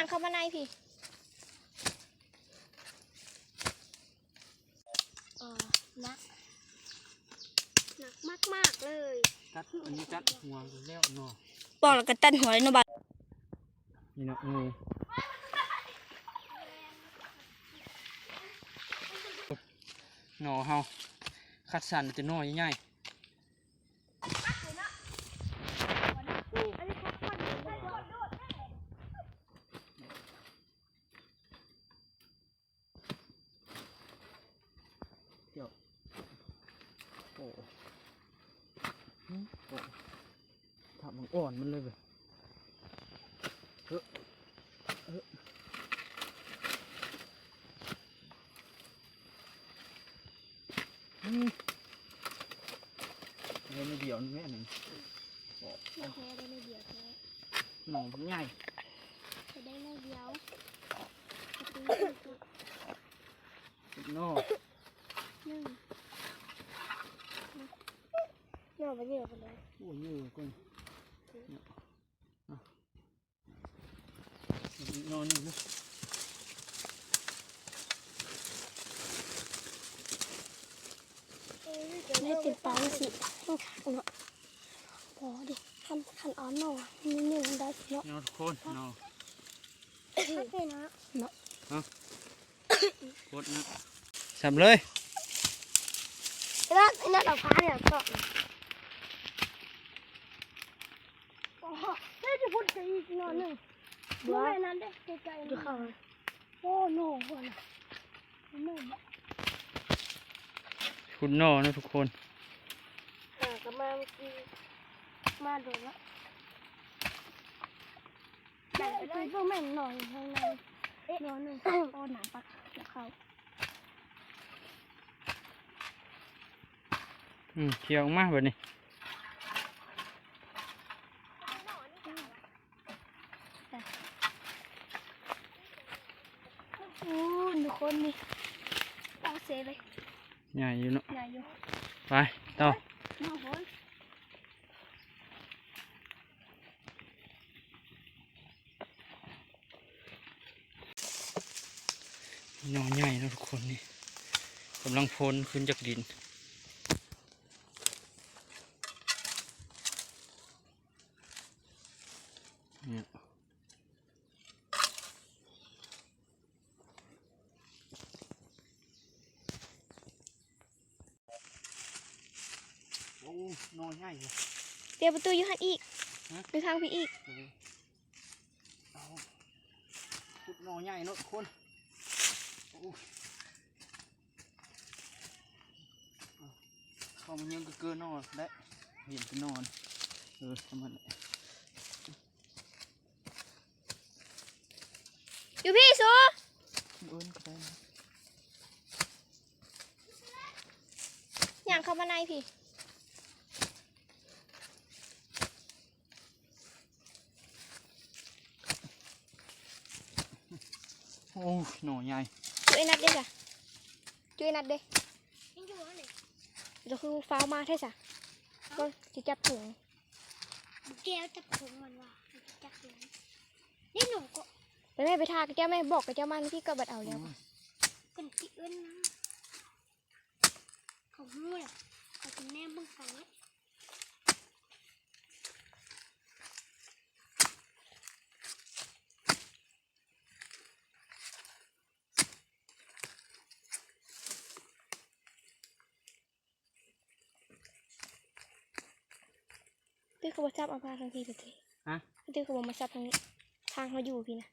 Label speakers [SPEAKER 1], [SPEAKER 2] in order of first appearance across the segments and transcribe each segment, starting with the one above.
[SPEAKER 1] อย่างเข้ามาในพี่เออนักหนักมากมากๆเลย
[SPEAKER 2] กัดอันนี้กัดหัวแล้วเนาะ
[SPEAKER 1] บอกแล้วก็ตันหัวเลยเนาะบัด
[SPEAKER 2] นี่เนาะงูหนอเฮาคัดสันจะหน่อยใหญ่เดี๋ยวโอ้หึโอ้ถ้ามัน อ่อนมันเลยเว้ยเออเอออืมเดี๋ยไม่เดียวนี่แม่หนึ่ง
[SPEAKER 1] แม่แพ้ได้ไม่เดียวแพ้
[SPEAKER 2] หนองมันใหญ่
[SPEAKER 1] จะได้ไม่เดียว
[SPEAKER 2] สุดนอก
[SPEAKER 1] หนึ่งเยอะไปเยอะไปเลย
[SPEAKER 2] โอ้ยเยอะกุ้งเนอนนี่นะ
[SPEAKER 1] ได้ติดปลาสิต้องขาดเนาะพอดิคันคันอ่อนเนาะนี่นี่มันได้เนาะ
[SPEAKER 2] นอนทุกคนนอน
[SPEAKER 1] โอเคนะเนาะ
[SPEAKER 2] โคตรนะสับเลย
[SPEAKER 1] แล้วไอ้นั่นเอาพาเนี่ยก็ โอ้โหเฮ้ยจะพูดจะอีกนอนหนึ่งดูไอ้นั่นเด้ไกลๆดูเขาโอ้โน่ก่อนโน่
[SPEAKER 2] คุณนอนะทุกคน
[SPEAKER 1] หากระมาเมื่อกี้มาโดนละแต่ไอ้ตัวพวกแม่งนอนอยู่ข้างในนอนหนึ่งโอ้หนังปักจะเข้า
[SPEAKER 2] อืมเคี่ยวมากแบบนี้
[SPEAKER 1] โอ้ทุก คนนี่เอาเซเลย
[SPEAKER 2] ใหญ่อยู่เนาะ
[SPEAKER 1] ใหญ่อยู่
[SPEAKER 2] ไปต่อ
[SPEAKER 1] น้องฝน
[SPEAKER 2] หนอใหญ่นะทุกคนนี่กำลังพ้นขึ้นจากดิน โอ้หนอใหญ่เลย
[SPEAKER 1] เดี๋ยวประตูอยู่หันอีก
[SPEAKER 2] ฮะ
[SPEAKER 1] ไปทางพี่อีก
[SPEAKER 2] เอาขุดหนอใหญ่เนาะทุกคนโอ้เอาเข้ามายังก็เกินนอนได้เห็นก็นอนเออทำมันแหละ
[SPEAKER 1] อยู่พี่สู
[SPEAKER 2] เอิ้นก็ได้นะ
[SPEAKER 1] อย่างเข้ามาในพี่
[SPEAKER 2] โอ้ยหนอใหญ่
[SPEAKER 1] จุไอ้นัดเด้จ้ะจุไอ้นัดเด้จะคือฟ้าวมาใช่จ้ะก็จะจับถุง
[SPEAKER 3] แก้วจับผมมันว่าจับผมนี่หนูก็
[SPEAKER 1] ไปแม่ไปทากับเจ้าแม่บอกกับเจ้ามันพี่ก็บัดเอาแล้ว
[SPEAKER 3] เป็นที่เอื้อนนะเขารู้แหละเขาจะแนมบ้างไฟ
[SPEAKER 1] พี่ เขาบอกจับเอามาทางพี่ไปที
[SPEAKER 2] ฮะ
[SPEAKER 1] พี่เขาบอกมาจับทางนี้ทางเขาอยู่พี่นะ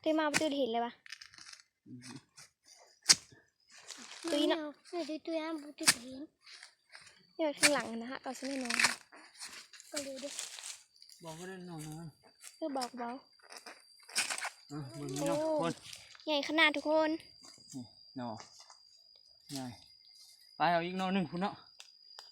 [SPEAKER 1] เต้มาประตูเห็นเลยปะ
[SPEAKER 3] ตัวนี้เนาะเนี่ยตัวตัวนั้นบุตรเห็น
[SPEAKER 1] เนี่ยข้างหลังนะฮะตอนฉันไม่นอน
[SPEAKER 3] ก็เลยเด็ก
[SPEAKER 2] บอกก็ได้หนอน้อย
[SPEAKER 1] เพื่อบอกเบา
[SPEAKER 2] อะมึงนี่เนาะทุกคน
[SPEAKER 1] ใหญ่ขนาดทุกคน
[SPEAKER 2] หนอใหญ่ไปเอาอีกหนอหนึ่งคุณเนาะ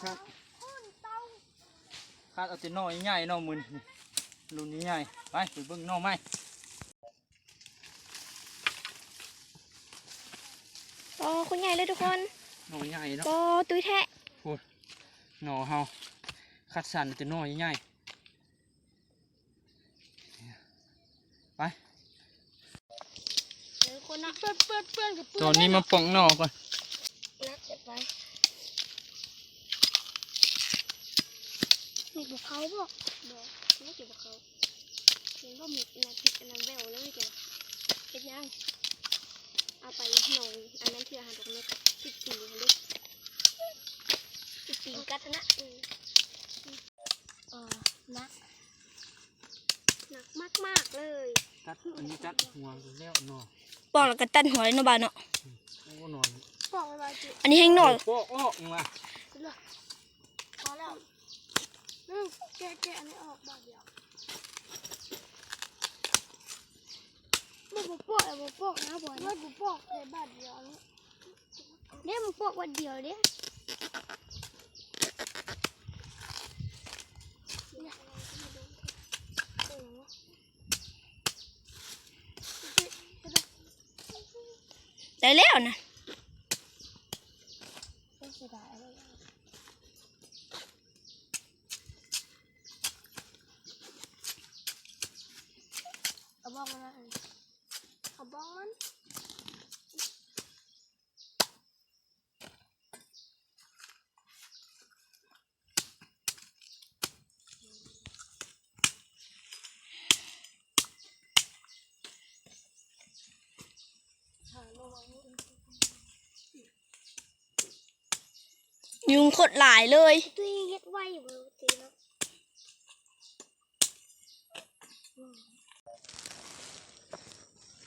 [SPEAKER 2] ครับคาดเอาแต่หน่อใหญ่ๆหน่อมืนนี่รุ่นนี้ใหญ่ไปไปเบิ่งหน่อไม้
[SPEAKER 3] โอ้คุณใหญ่เลยทุกคน
[SPEAKER 2] หน่อใหญ่เนาะ
[SPEAKER 3] โอ้ตุ้ยแทะ
[SPEAKER 2] หน่อเฮาคัดสรรแต่หน่อใหญ่ๆไป
[SPEAKER 3] เดี๋ยวคนนะ
[SPEAKER 1] เปื้อนเปื้อนเปื้อนกับเปื้อน
[SPEAKER 2] ตอนนี้มาปองหน่อก่อน
[SPEAKER 3] นัดเสร็จไป
[SPEAKER 1] มีบุกเขาบ่
[SPEAKER 3] บอกไม่เกี่ยวกับเขาเห็นว่ามีนาทีอันนั้นแววแล้วไม่เกี่ยวเป็นยังเอาไปหน่อยอันนั้นคืออาหารตรงนี้สิบปีเลยสิบปีกัดนะอืม
[SPEAKER 1] เออนะ
[SPEAKER 3] หนักมากมากๆเลย
[SPEAKER 2] ตัดอันนี้ตัดหัวแล้วหน่อ
[SPEAKER 3] ปอกแล้วก็ตันหัวเลยเนาะบ้านเนาะ
[SPEAKER 2] โอ้หน่อ
[SPEAKER 1] บอกไว้จิ
[SPEAKER 3] อันนี้แห้งหน่อย
[SPEAKER 2] โอ้โอ้มา
[SPEAKER 1] พอแล้ว นึงแกะแกะอันนี้ออกบาทเดียวมันบุปอกอะบุปอกนะบอยมันบุปอกเลยบาทเดียวนี่เนี่ยมันปอกวันเดียวเนี่ยเนี่ยเออวะ
[SPEAKER 3] ได้แล้วนะ
[SPEAKER 1] ไม่เสียดายอะไรอย่างเอาบ้องมันนะเอาบ้องมัน
[SPEAKER 3] ยุงขดหลายเลย
[SPEAKER 1] ตัวเองเฮ็ดไว้อยู่บนตีเนาะ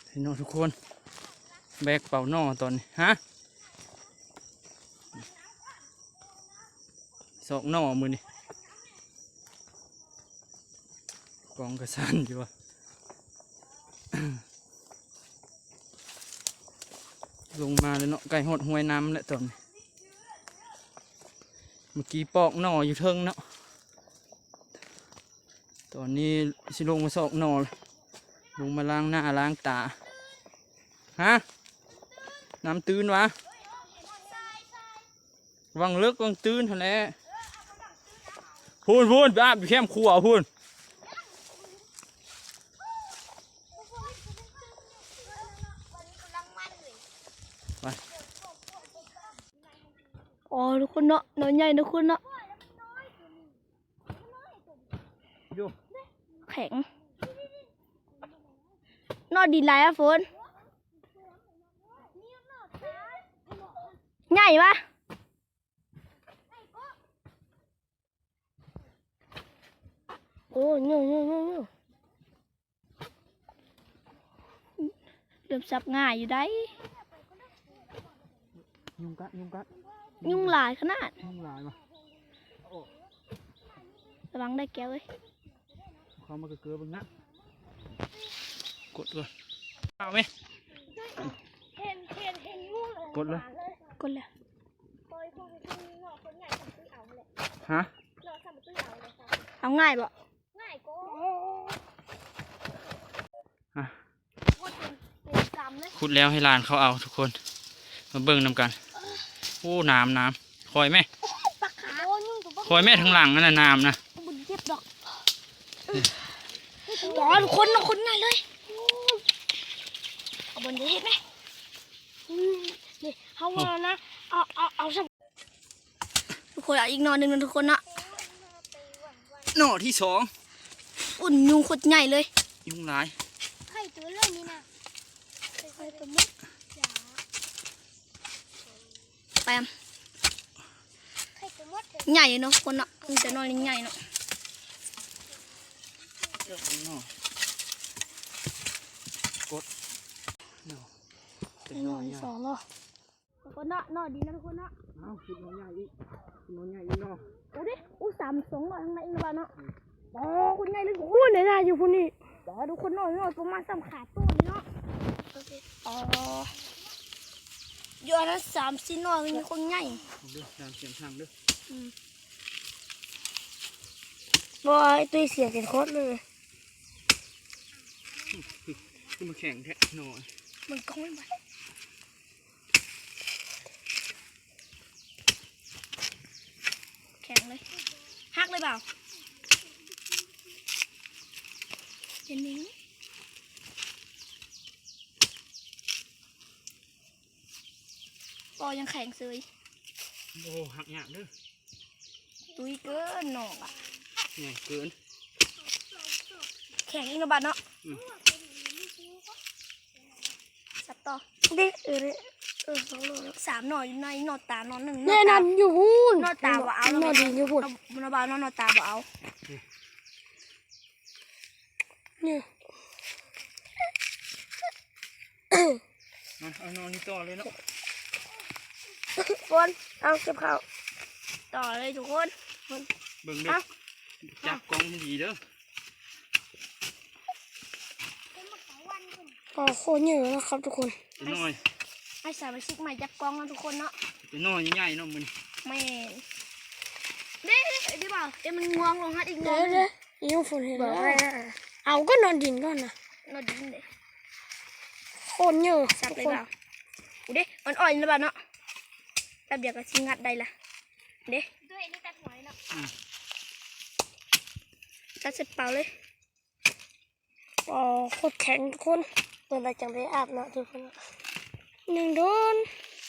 [SPEAKER 2] ให้หน่อทุกคน แบกเป่าหน่อตอนนี้ฮะสองหน่อมือนี่กองกระสันอยู่วะลงมาเลยเนาะไก่หดห้วยน้ำแหละตอนนี้ เมื่อกี้ปอกหน่ออยู่เทิงเนาะ ตอนนี้สิลงมาสอกหน่อเลยลงมาล้างหน้าล้างตา ฮะ น้ำตื้นวะ วังเลิกวังตื้นทะเลพูนพูนไปอาบอยู่แคมป์ครัวพูน
[SPEAKER 3] อ๋อทุกคนเนาะหนอนใหญ่ทุกคนเนาะ
[SPEAKER 2] อยู่
[SPEAKER 3] แข็งนอดีไรอะฝนใหญ่ปะโอ้เงี้ยเงี้ยเงี้ยเงี้ยเริ่มสับง่ายอยู่ได้
[SPEAKER 2] ยุงกัดยุงกัด
[SPEAKER 3] ยุ่งหลายขนาด
[SPEAKER 2] ยุงหลายมา
[SPEAKER 3] ระวังได้แก้วเลย
[SPEAKER 2] เข้ามากระเกือบังนะกดเลยเอาไหม
[SPEAKER 1] เห็นเห็นเห็นงูเลย
[SPEAKER 2] กดเลย
[SPEAKER 3] กดเลย
[SPEAKER 1] ปล่อยพวกนี้เนาะคนใหญ่ทำตื้อเอาเลย
[SPEAKER 2] ฮะ
[SPEAKER 1] เนาะทำตื้อเอาเลยค่ะ
[SPEAKER 3] เอาง่ายบ่
[SPEAKER 1] ง่ายก็
[SPEAKER 2] อะ
[SPEAKER 1] โคตรเป็นเป็นกรรมเลย
[SPEAKER 2] ขุดแล้วให้หลานเขาเอาทุกคน มาเบิ่งนำกัน โอ้น้ำน้ำคอยแม่
[SPEAKER 1] ปากขาโอ้ยุ่งกับ
[SPEAKER 2] คอยแม่ทางหลังนั่นน่ะน้ำนะ
[SPEAKER 1] บุญเจ็บดอก
[SPEAKER 3] บอทุกคนเนาะคนง่ายเลยเอาบนจะเห็นไหม
[SPEAKER 1] อืมนี่เขาว่านะเอาเอาเอาสัก
[SPEAKER 3] ทุกคนเอาอีกหนอนหนึ่งนะทุกคนเนาะ
[SPEAKER 2] หน่อที่สอง
[SPEAKER 3] อุ่นยุงขดใหญ่เลย
[SPEAKER 2] ยุงหลาย
[SPEAKER 1] ไข่ตัวเรื่องนี้นะไข่ตัวมุกจ๋า
[SPEAKER 3] แปม
[SPEAKER 1] ไข่ตัวมดเลย
[SPEAKER 3] ใหญ่เนาะคนเนาะมันจะนอนใหญ่เนาะ
[SPEAKER 2] เดี๋ยวหน่อกดหน่อเป็น
[SPEAKER 1] ห
[SPEAKER 2] หน่
[SPEAKER 1] น่
[SPEAKER 2] อ
[SPEAKER 1] อย
[SPEAKER 2] ใหญ่
[SPEAKER 1] สองเหรอ
[SPEAKER 3] ทุกคนเนาะนอนดีนะทุกคนเนาะ
[SPEAKER 2] เอาคิดหน่อใหญ่อีกคิดหน่อใหญ่อีกหน่อ
[SPEAKER 3] โอ้ดิอู้สามสองหน่อยข้างในอีกแล้วเนาะอ๋อคนใหญ่เลยทุกค
[SPEAKER 1] พูด
[SPEAKER 3] น
[SPEAKER 1] เลยนะอยู่พวกนี้
[SPEAKER 3] อ๋อทุกคนเนาะเนาะประมาณสามขาตัวเลยเนาะอ๋ออ ยู่อันนั้นสามสี่หน่อมีคนใหญ่
[SPEAKER 2] เอาเด้อตามเสียงทางเด้อบ
[SPEAKER 3] อยตัวเสียกันโคตรเลย
[SPEAKER 2] ขึ้นมาแข่งแทะหน่อย
[SPEAKER 3] มันก้องไปแข็งเลยหักเลยเปล่าเดี๋ยวนี้ ปอยังแข็งซื้อ
[SPEAKER 2] โอ้หักหยากเด้อ
[SPEAKER 3] ตุยเกินหนอกอะ
[SPEAKER 2] ใหญ่เกิน
[SPEAKER 3] แข็งอีกระบาดเนาะ
[SPEAKER 2] อืม
[SPEAKER 3] สับต่อเด็เออเออสองโลสามหน่อยอยู่ในหนอตาหนอนหนึ่ง
[SPEAKER 1] แน่นอนอยู่หูน
[SPEAKER 3] หนอตาบ่เอา
[SPEAKER 1] นอนดีอยู่หุ่น
[SPEAKER 3] หนอบาหนอหนอตาบ่เอา
[SPEAKER 1] นี่
[SPEAKER 2] มาเอานอนนี่ต่อเลยเนาะ
[SPEAKER 3] ฝนเอาเก็บข้าวต่อเลยทุกคน
[SPEAKER 2] เบิ่งเด้อ
[SPEAKER 3] เอ้า
[SPEAKER 2] จับกล้องให้ดีเด้อ
[SPEAKER 1] ปอโคตรเยอะนะครับทุกคน
[SPEAKER 2] ไปหน่อย
[SPEAKER 3] ให้สมาชิกใหม่จับกล้องนะทุกคนเนาะ
[SPEAKER 2] ไปหน่อยใหญ่ๆเนาะมัน
[SPEAKER 3] แม่นเด้ดิบ่าวเดี๋ยวมันงวงลงฮัดอีกง
[SPEAKER 1] เดี๋
[SPEAKER 3] ว
[SPEAKER 1] ยว
[SPEAKER 3] ง
[SPEAKER 1] เดี๋ยวยังฝนเห็น
[SPEAKER 3] บอก
[SPEAKER 1] แล้ว
[SPEAKER 3] ให้นะ
[SPEAKER 1] เอาก็นอนดินก่อนนะ
[SPEAKER 3] นอดินเด้
[SPEAKER 1] โคตรเยอะ
[SPEAKER 3] สับ
[SPEAKER 1] ทุก
[SPEAKER 3] เลย
[SPEAKER 1] คน
[SPEAKER 3] เปล่าอูเด้มันอ่อนแล้วเปล่าเนาะ แป๊บเดียวก็ชิงัดได้ละเด้ด้วยนี่ตัดหัวเลยเนาะตัดเสร็จเปล่าเลย
[SPEAKER 1] ปอโคตรแข็งทุกคนเปิดอะไรจังไปอาบน้ำทุกคนหนึ่งโดน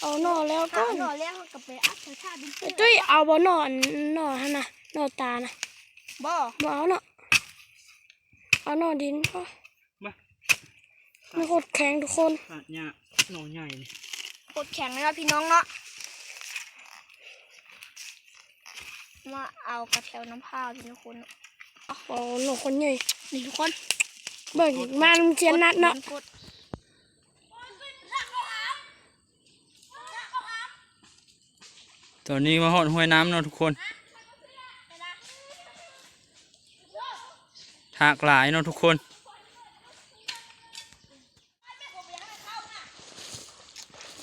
[SPEAKER 1] เอาหน่อแล้ว
[SPEAKER 3] ข้า
[SPEAKER 1] ก็
[SPEAKER 3] วหน่อแล้วกับไปอัดชาดิน
[SPEAKER 1] ไอ้ตุ้ยเอาบ่หน่อหน่อฮะนะหน่อตานะ
[SPEAKER 3] บ่
[SPEAKER 1] บ่เอาเนาะเอาหน่อดินก็
[SPEAKER 2] มา
[SPEAKER 1] ไม่โคตรแข็งทุกคน
[SPEAKER 2] ตัดหญ้าหน่อใหญ่นี่
[SPEAKER 3] โคตรแข็งเลยเนาะพี่น้องเนาะ มาเอากระเทียมน้ำผ้าพี่น้องคนเนาะ
[SPEAKER 1] ปอหน่อคนใหญ่
[SPEAKER 3] นี่ทุกคน
[SPEAKER 1] เบิ่งมาลุงเจียนนัดเนาะ
[SPEAKER 3] กด
[SPEAKER 2] ตอนนี้มาหอดห้วยน้ำเนาะทุกคนถากหลายเนาะทุกคน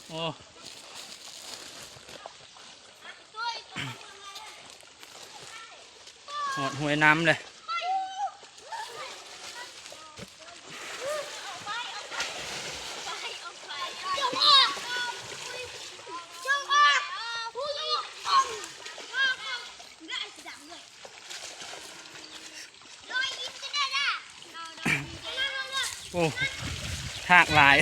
[SPEAKER 2] โอ้หอดห้วยน้ำเลย
[SPEAKER 3] จงออกจงออกผู้จงออกได้สดังเลยลอยยิ้มจะได้ละ
[SPEAKER 2] โอ้ถากหลาย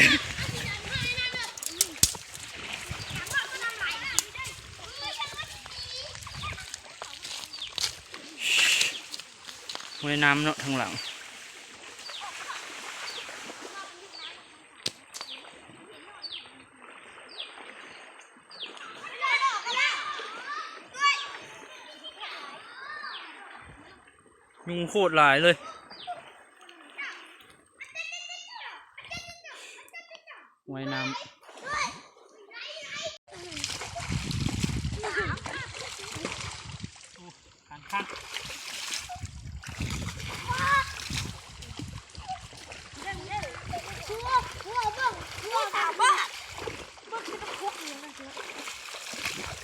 [SPEAKER 2] ห้วย น้ำเนาะทางหลัง ยุงโคตรหลายเลย ห้วยน้ำโอ้ขันข้าง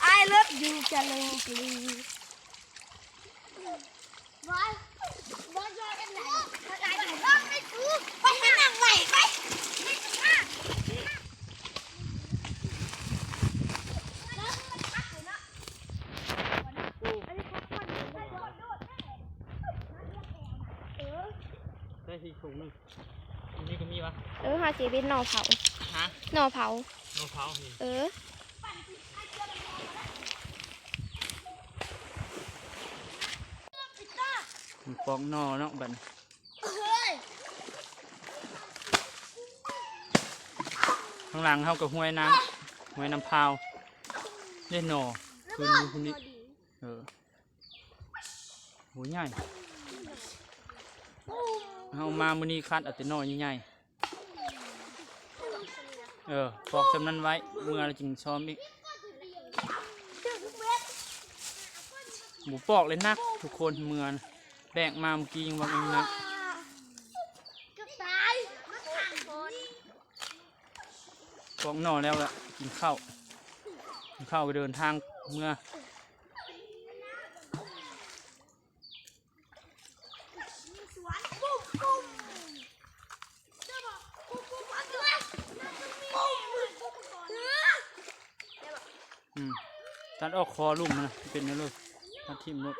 [SPEAKER 3] ไอ้เลิฟยูจะลงกลี บอยบอยจะเป็นไหนถ้าได้ถึงรอบไม่ถูกไปให้หนังไหวไปไม่ถึงห้า
[SPEAKER 2] ได้ที่ถุงหนึงอันนี้ก็มีปะ
[SPEAKER 3] เออหาเจเป็นหน่อเผา
[SPEAKER 2] ฮะ
[SPEAKER 3] หน่อเผา
[SPEAKER 2] มะพร้าวนี่
[SPEAKER 3] เออ
[SPEAKER 2] มีปอกนอเนาะบัดนี้ข้างหลังเขากับห้วยน้ำห้วยน้ำพร้าวเล่นนอคืนนี้คืนนี้เออโหใหญ่เอามามื้อนี้คัดเอาแต่นอใหญ่ๆเออปอกจำนั้นไว้เมื่อเราจึงซ้อมอีกหมูปอกเลยนักทุกคนเมือน แบกมาเมื่อกี้ยังว่ามันนัก
[SPEAKER 3] จะตายมาขังคน
[SPEAKER 2] อนอแล้วล่ะกินข้าว
[SPEAKER 3] เเข้า
[SPEAKER 2] วไปเดินทางเมื่ออืมตัดออกคอลุ่มนะเป็นนั่นเลยตัดทิ่มรถ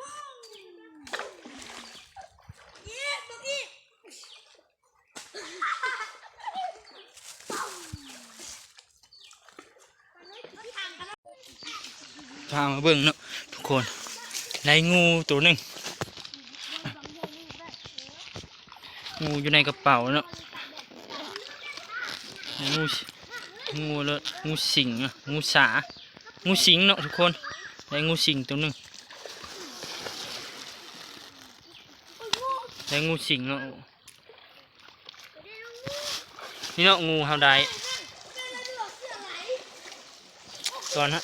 [SPEAKER 2] ามาเบิ่งเนาะทุกคนได้งูตัวหนึ่งงูอยู่ในกระเป๋าเนาะงูงูเลยงูสิงอะงูสางูสิงเนาะทุกคนได้งูสิงตัวหนึ่งได้งูสิงเนาะนี่เนาะงูเฮาได้ตอนฮะ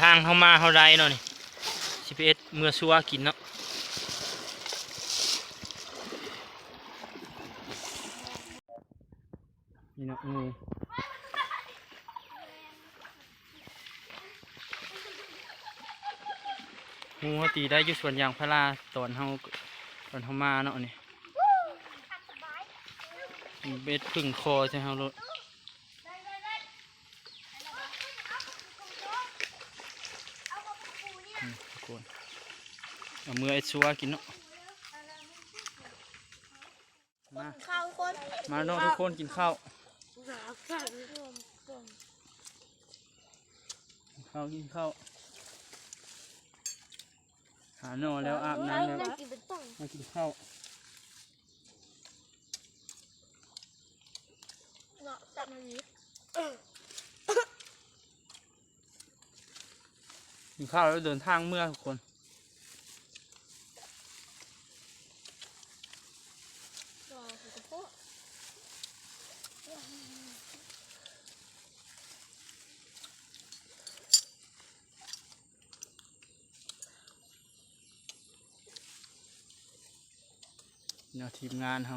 [SPEAKER 2] ทางเฮามาเฮาได้เนาะนี่ GPS เมื่อซัวกินเนาะนี่เนาะงูงูเขาตีได้อยู่ส่วนยางพาราตอนเขาตอนเขามาเนาะนี่เบ็ดพึ่งคอใช่ไหมเขารถอืมทุกคน เมือไอชัวกินเนาะมา
[SPEAKER 3] ข้าวคน
[SPEAKER 2] มาเนาะทุกคนกินข้าวข้าวกินข้าวหาหนอแล้วอาบน้ำแล้ว
[SPEAKER 3] กินเป็นต้ง
[SPEAKER 2] มากินข้าว
[SPEAKER 3] เนาะจับมันนี้
[SPEAKER 2] กินข้าวแล้วเดินทางเมื่อทุกคน
[SPEAKER 3] รอคุณจะพวก
[SPEAKER 2] เนาะทีมงานเขา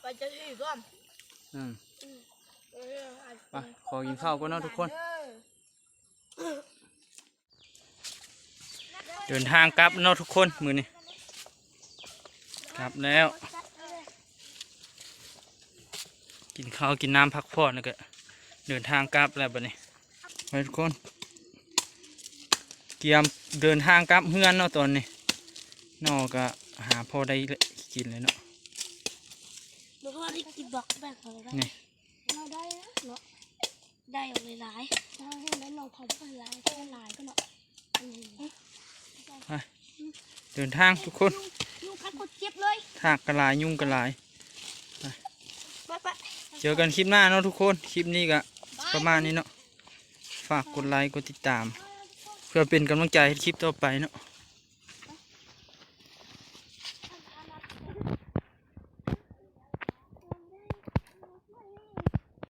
[SPEAKER 3] ไปจะถือก่อน
[SPEAKER 2] อืม
[SPEAKER 3] เอออัน
[SPEAKER 2] ไปขอกินข้าวก่อนเนาะทุกคน เดินทางกลับเนาะทุกคนมือนี่กลับแล้ว กินข้าวกินน้ำพักผ่อนแล้วก็เดินทางกลับแล้วบัดนี้ไปทุกคนเตรียมเดินทางกลับเฮือนเนาะตอนนี้นอกก็หาพอได้ กินเลยเนาะ
[SPEAKER 4] แล้วก็ได้กินดอกแบกอะไรได้
[SPEAKER 2] นี่
[SPEAKER 1] เราได้นะเนาะ
[SPEAKER 4] ได้เอาหลาย
[SPEAKER 1] เราเห็นแล้วน้องเขาเป็นลายเป็นลายก็เนาะอืม
[SPEAKER 2] ไปเดินทางทุกคน
[SPEAKER 3] ลูกพัดกดเจ็บเลย
[SPEAKER 2] ทากกระลายยุ่งกระลาย
[SPEAKER 3] ไปไป
[SPEAKER 2] เจอกันคลิปหน้าเนาะทุกคนคลิปนี้ก็ประมาณนี้เนาะฝากกดไลค์กดติดตาม เพื่อเป็นกำลังใจให้คลิปต่อไปเนาะ